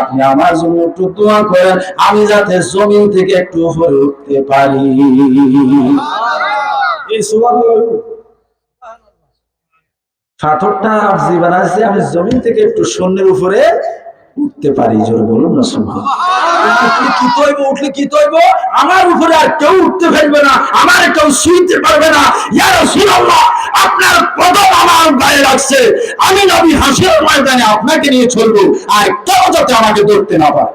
আপনি আমার জন্য একটু দোয়া করেন আমি যাতে জমিন থেকে একটু উপরে উঠতে পারি। এই পাথরটা জীবন আছে আমি জমিন থেকে একটু শূন্যের উপরে উঠতে পারি জোর বলুন না সুবহান উঠলে কি তৈব উঠলে কি তৈব? আমার উপরে আর কেউ উঠতে পারবে না আমার কেউ শুইতে পারবে না। ইয়া রাসূলুল্লাহ আপনার কদম আমার গায়ে লাগছে। আমি নবী হাসির ময়দানে আপনাকে নিয়ে চলবো আর কেউ যাতে আমাকে ধরতে না পারে।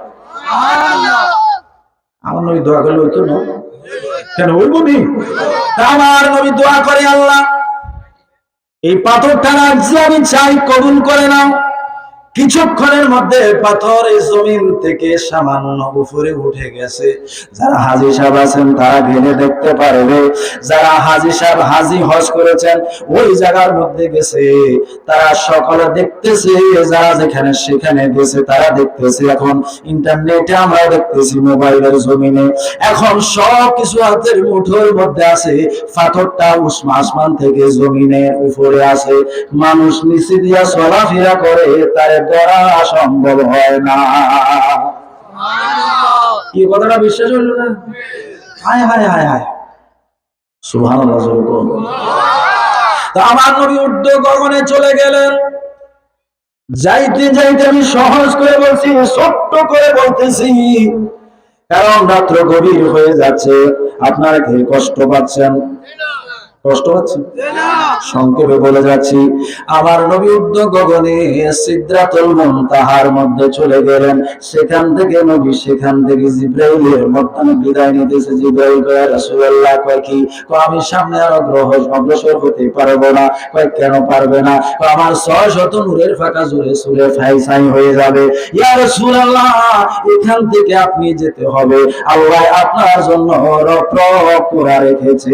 আমার নবী দোয়া করলে কেন কেন, ওই নবী? আমার নবী দোয়া করে আল্লাহ। এই পাথরটা রাজ্যে আমি চাই কবুল করে নাও। কিছুক্ষণের মধ্যে পাথর এই জমিন থেকে সামান্য উপরে উঠে গেছে। যারা হাজি সাহেব আছেন, তারা ঘেরে দেখতে পারবে। যারা হাজি সাহেব হাজি হজ করেছেন, ওই জায়গার মধ্যে গেছে। তারা সকলে দেখতেছে, যারা যেখানে সেখানে গেছে, তারা দেখতেছে। এখন ইন্টারনেটে আমরা দেখতেছি মোবাইলের জমিনে। এখন সব কিছু হাতের মুঠোর মধ্যে আছে। পাথরটা উসমা আসমান থেকে জমিনের উপরে আছে। মানুষ নিচে দিয়া চলাফেরা করে, তার ধরা সম্ভব হয় না। কি কথাটা বিশ্বাস হইল না? হায় হায় হায় হায়। তা আমার নবী উর্ধ গগনে চলে গেলেন। যাইতে যাইতে আমি সহজ করে বলছি, ছোট্ট করে বলতেছি। কারণ রাত্র গভীর হয়ে যাচ্ছে, আপনারা কি কষ্ট পাচ্ছেন? কষ্ট পাচ্ছেন সংক্ষেপে বলে যাচ্ছি, আমার নবী গগনে সিদ্ধাতুল মুনতাহার মধ্যে চলে গেলেন। সেখান থেকে নবী, সেখান থেকে জিব্রাইলের মধ্যে বিদায় নিতেছে জিব্রাইল। কয় কয় কি? আমি সামনে আর অগ্রহ, অগ্রসর হতে পারব না। কয়, কেন পারবে না? আমার ছয় শত নূরের ফাঁকা জুড়ে সুরে ফাই সাই হয়ে যাবে। এখান থেকে আপনি যেতে হবে। আল্লাহ আপনার জন্য রেখেছে।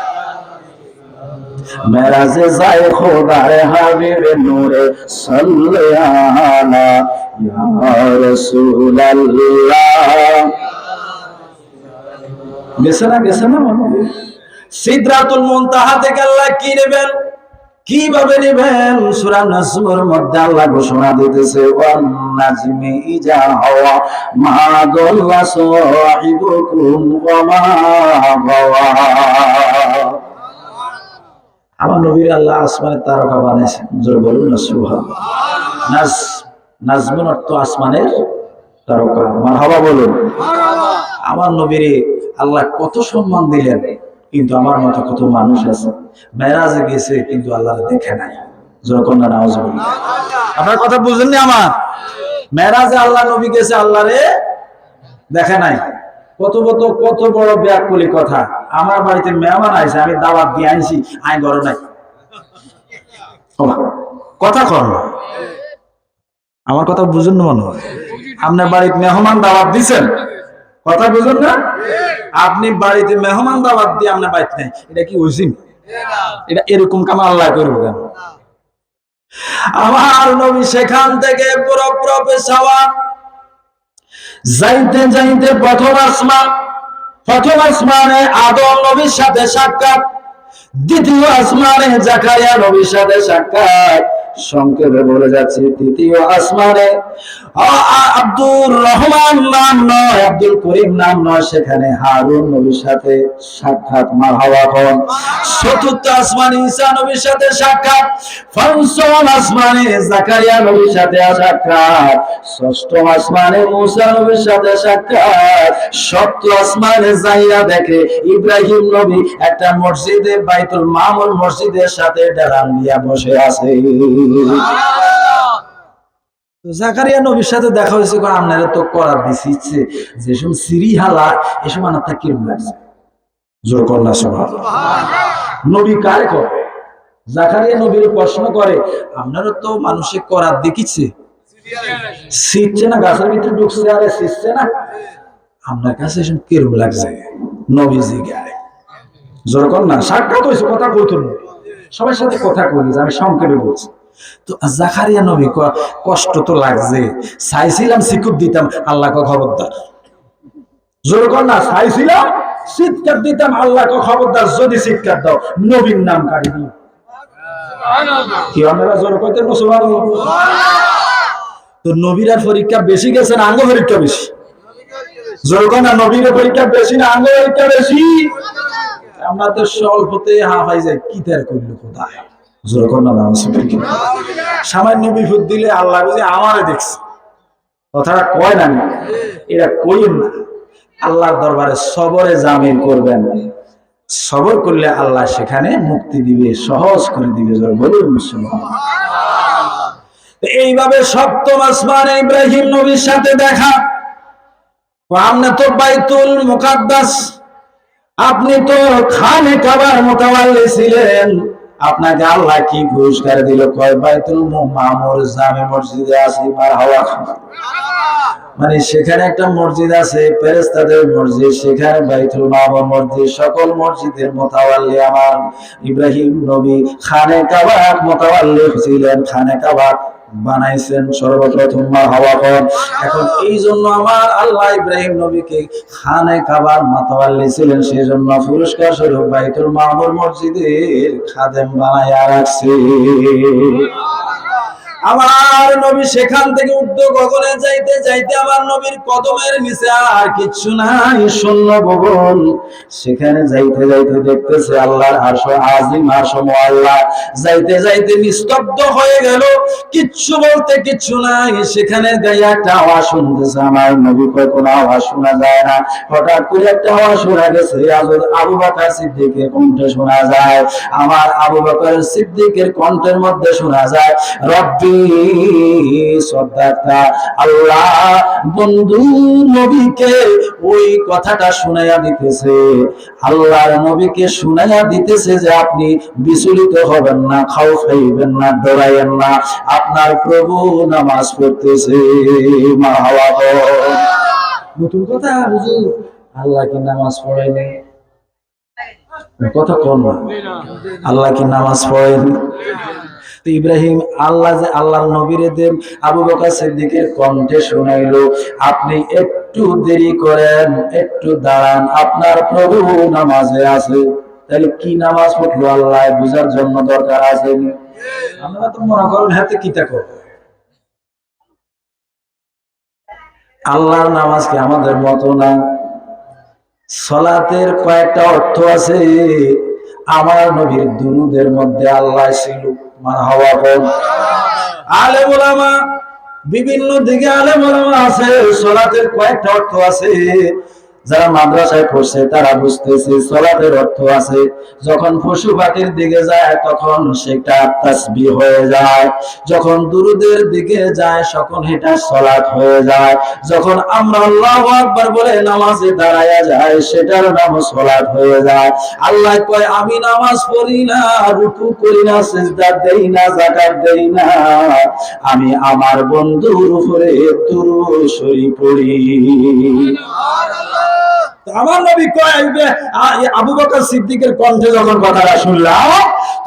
মেরাজে যায় খোদার হাবিব নূরে সাল্লে আলা ইয়া রাসূলুল্লাহ গেছে না গেছে না? সিদরাতুল মুনতাহা থেকে আল্লাহ কি নেবেন? কীভাবে নেবেন? সূরা নাজমের মধ্যে আল্লাহ ঘোষণা দিতেছে, ওয়ান নাজমি ইজা হাওয়া, মা দাল্লা সাহিবুকুম ওয়া মা গাওয়া আমার নবীর আল্লাহ আসমানের তারকা বানিয়েছেন। জোর বলুন না সুবহান নাজ, নাজমুন অর্থ আসমানের তারকা। মারহাবা বলুন। আমার নবীর আল্লাহ কত সম্মান দিলেন, কিন্তু আমার মতো কত মানুষ আছে। মেরাজে গেছে, কিন্তু আল্লাহ দেখে নাই। জোর কন্যা নাওজ আপনার কথা বুঝেননি আমার? মেরাজে আল্লাহ নবী গেছে আল্লাহ রে দেখে নাই। কত কত কত বড় ব্যাকুলি কথা। আমার বাড়িতে মেহমান আইছে, আমি দাওয়াত দিয়ে আনছি আই ঘর নাই। কথা কর আমার কথা বুঝুন না মনে হয়। আপনার বাড়িতে মেহমান দাওয়াত দিছেন? কথা বুঝুন না? আপনি বাড়িতে মেহমান দাওয়াত দিয়ে আপনার বাড়িতে নাই। এটা কি হইছিন এটা এরকম কাম আল্লাহ করব কেন? আমার নবী সেখান থেকে পুরো পুরো পেশাওয়া যাইতে যাইতে প্রথম আসমান, প্রথম আসমানে আদম নবীর সাথে সাক্ষাৎ, দ্বিতীয় আসমানে জাকারিয়া নবীর সাথে সাক্ষাৎ। সংক্ষেপে বলে যাচ্ছে, তৃতীয় আসমানে আব্দুর রহমান নাম নয়, আব্দুল করিম নাম নয়, সেখানে হারুন নবীর সাথে সাক্ষাৎ, মারহাবা হন। চতুর্থ আসমানে ঈসা নবীর সাথে সাক্ষাৎ, পঞ্চম আসমানে জাকারিয়া নবীর সাথে সাক্ষাৎ ষষ্ঠ আসমানে মুসা নবীর সাথে সাক্ষাৎ সপ্তম আসমানে যাইয়া দেখে ইব্রাহিম নবী একটা মসজিদে, বাইতুল মামুল মসজিদের সাথে ডালান দিয়া বসে আছে। জাকারিয়া নবীর সাথে দেখা হয়েছে যে এসব আনার লাগছে? জোর কন্যা সভা নবী কার করে জাকারিয়া নবীর প্রশ্ন করে তো মানুষে করার দেখিছে। না, গাছের ভিতরে ঢুকছে, আরে না। আপনার কাছে এসব লাগছে? না, সাক্ষাৎ হয়েছে, কথা সবার সাথে কথা কইনি যে আমি সংক্ষেপে বলছি। তো জাকারিয়া নবী কষ্ট তো লাগছে। চাইছিলাম শিকুপ দিতাম, আল্লাহ খবরদার। যেরকম না, চাইছিলাম চিৎকার দিতাম, আল্লাহ খবরদার। যদি চিৎকার দাও, নবীর নাম কাড়ি দিও। কি আপনারা জোর কইতে মুসলমান তো নবীরার পরীক্ষা বেশি গেছে না আঙ্গ পরীক্ষা বেশি? নবীর পরীক্ষা বেশি না আঙ্গ পরীক্ষা বেশি? আমরা তো স্বল্পতে হাফাই যাই কি তার করল কোথায় সামান্য বিপদ দিলে আল্লাহ বুঝে আমারে দেখছে। কথাটা কয় না। এরা কইন না। আল্লাহর দরবারে সবরে জামিন করবেন। সবর করলে আল্লাহ সেখানে মুক্তি দিবে, সহজ করে দিবে এইভাবে সপ্তম আসমানে ইব্রাহিম নবীর সাথে দেখা। আপনি তো বাইতুল মুকাদ্দাস। আপনি তো খানে কাবার মোতাবাল্লি ছিলেন। আপনাকে আল্লাহ কি পুরস্কার দিল? কয়, বাইতুল মামুর জামে মসজিদে আছে মার হাওয়া মানে সেখানে একটা মসজিদ আছে ফেরেস্তাদের মসজিদ, সেখানে বাইতুল মামুর মসজিদ, সকল মসজিদের মোতাবাল্লি আমার। ইব্রাহিম নবী খানে কাবাক মোতাবাল্লি ছিলেন খানে কাবার বানাইছেন সর্বপ্রথম হওয়া পর এখন এই জন্য আমার আল্লাহ ইব্রাহিম নবীকে খানে কাবার মাতাওয়াল্লি ছিলেন সেই জন্য পুরস্কার স্বরূপ বাইতুল মামুর মসজিদের খাদেম বানাইয়া রাখছে। আমার নবী সেখান থেকে উর্ধ গগনে, যাইতে যাইতে আমার নবীর কদমের নিচে আর কিচ্ছু নাই। শূন্য ভবন। সেখানে যাইতে যাইতে দেখতেছে আল্লাহর আরশ আজিম, আরশ আল্লাহ যাইতে যাইতে নিস্তব্ধ হয়ে গেল। কিচ্ছু বলতে কিচ্ছু নাই। সেখানে গায়ে একটা আওয়াজ শুনতেছে আমার নবী, কয়, কোনো আওয়াজ শোনা যায় না। হঠাৎ করে একটা আওয়াজ শোনা গেছে। আজ- আবু বকর সিদ্দিকের কণ্ঠে শোনা যায়। আমার আবু বকর সিদ্দিকের কণ্ঠের মধ্যে শোনা যায়, রব্বি সদ্দাতা আল্লাহ বন্ধু নবীকে ওই কথাটা শুনাইয়া দিতেছে। আল্লাহর নবীকে শুনাইয়া দিতেছে যে আপনি বিচলিত হবেন না, খাও খাইবেন না ডরাইবেন না। আপনার প্রভু নামাজ পড়তেছে, মা নতুন কথা, হুজুর, আল্লাহ নামাজ পড়েনি? কথা কোন আল্লাহ কি নামাজ পড়েনি? তো ইব্রাহিম আল্লাহ যে আল্লাহর নবীরে দেব আবু বকর সিদ্দিকের কণ্ঠে শুনাইলো, আপনি একটু দেরি করেন, একটু দাঁড়ান, আপনার প্রভু নামাজে আছে। তাহলে কি নামাজ পড়ল আল্লাহ, বুঝার জন্য দরকার আছে আমরা তো মনে করেন, হাতে কি থাকো আল্লাহর নামাজ কি আমাদের মতো না? সলাতের কয়েকটা অর্থ আছে। আমার নবীর দুরুদের মধ্যে আল্লাহ ছিল। আলে বিভিন্ন দিকে আলে মোলামা আছে সরাতের কয়েকটা অর্থ আছে। যারা মাদ্রাসায় পড়ছে, তারা বুঝতেছে সলাতের অর্থ আছে। যখন পশু পাখির দিকে যায়, তখন সেটা তাসবি হয়ে যায়। যখন দুরুদের দিকে যায়, তখন এটা সলাত হয়ে যায়। যখন আমরা আল্লাহু আকবার বলে নামাজে দাঁড়ায়া যায় সেটার নাম সলাত হয়ে যায়। আল্লাহ কয়, আমি নামাজ পড়ি না, রুকু করি না, সিজদা দেই না, যাকাত দেই না। আমি আমার বন্ধুর উপরে দুরূদ শরীফ পড়ি। তো আমার নবী কয় যে, আবু বকর সিদ্দিকের কণ্ঠে যখন কথাটা শুনলাম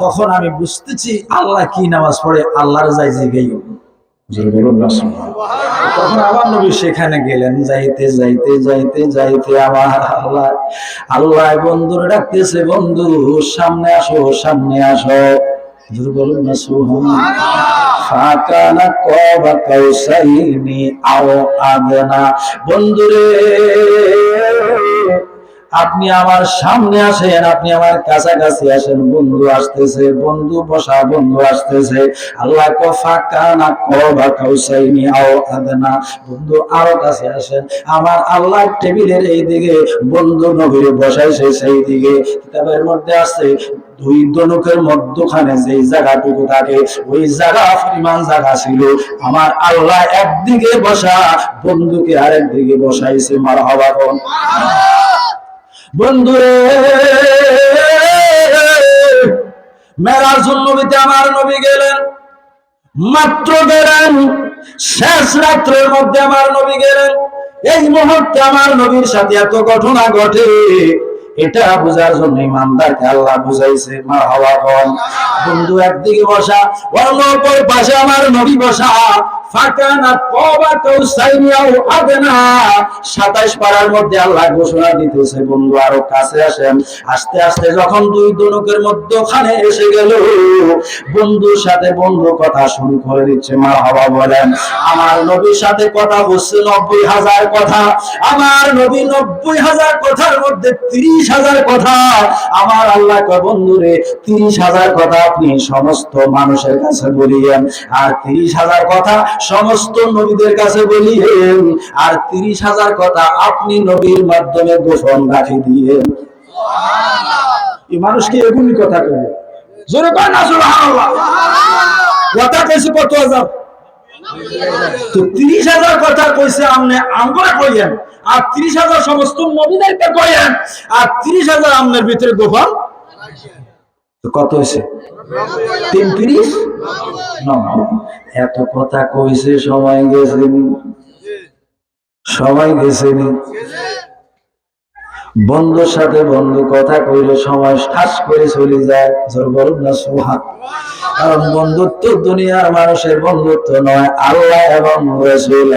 তখন আমি বুঝতেছি আল্লাহ কি নামাজ পড়ে আল্লাহর যাই জিগাই তখন আমার নবী সেখানে গেলেন যাইতে যাইতে যাইতে যাইতে আমার আল্লাহ আল্লাহ বন্ধুর ডাকতেছে বন্ধু সামনে আসো সামনে আসো। জোরে বলুন না সুবহান ফাকানা কবা কাউসাইনি আও আদনা। বন্ধুরে আপনি আমার সামনে আসেন, আপনি আমার কাছাকাছি আসেন, বন্ধু আসতেছে, বন্ধু বসা, বন্ধু আসতেছে। আল্লাহ কো ফাকানা কবা কাউসাইনি, আও আদনা। বন্ধু আরও কাছে আসেন। আমার আল্লাহ টেবিলের এই দিকে বন্ধু নবীরে বসাইছে সেই দিকে কিতাবের মধ্যে আছে দুই দনুকের মধ্যখানে যে জায়গাটুকু থাকে, ওই জায়গা পরিমাণ জায়গা ছিল। আমার আল্লাহ একদিকে বসা, বন্ধুকে আরেক দিকে বসাইছে মার হবা বন্ধুরে, মেরাজ নবীতে আমার নবী গেলেন। মাত্র গেলেন, শেষ রাত্রের মধ্যে আমার নবী গেলেন। এই মুহূর্তে আমার নবীর সাথে এত ঘটনা ঘটে, এটা বোঝার জন্য ইমানদারকে আল্লাহ বুঝাইছে মা হওয়া বন্ধু একদিকে বসা, অন্য পাশে আমার নবী বসা। হবে পাড়ার মধ্যে আল্লাহ ঘোষণা দিতেছে, বন্ধু, আরও কাছে আসেন। আস্তে আস্তে যখন দুই দুনুকের মধ্যে ওখানে এসে গেল, বন্ধুর সাথে বন্ধু কথা শুরু করে দিচ্ছে মা বলেন, আমার নবীর সাথে কথা বলছে নব্বই হাজার কথা, আমার নবী নব্বই হাজার কথার মধ্যে তিরিশ হাজার কথা। আমার আল্লাহ বন্ধুরে তিরিশ হাজার কথা আপনি সমস্ত মানুষের কাছে বলিয়েন, আর তিরিশ হাজার কথা সমস্ত নবীদের কাছে বলিয়েন আর তিরিশ হাজার কথা আপনি নবীর মাধ্যমে গোপন রাখি দিয়ে। এই মানুষ কি এগুলি কথা কবে জোরে কয় না কথা কইছে কত হাজার? তো তিরিশ হাজার কথা কইছে আমনে আমরা কইয়েন, আর তিরিশ হাজার সমস্ত নবীদেরকে কইয়েন, আর তিরিশ হাজার আমনের ভিতরে গোপন কত হয়েছে? তিন তিরিশ এত কথা কইছে সময় গেছে সবাই গেছে বন্ধুর সাথে বন্ধু কথা কইলে সময় ঠাস করে চলে যায়। জোর বলুন না সুহান কারণ বন্ধুত্ব দুনিয়ার মানুষের বন্ধুত্ব নয়, আল্লাহ এবং রসুল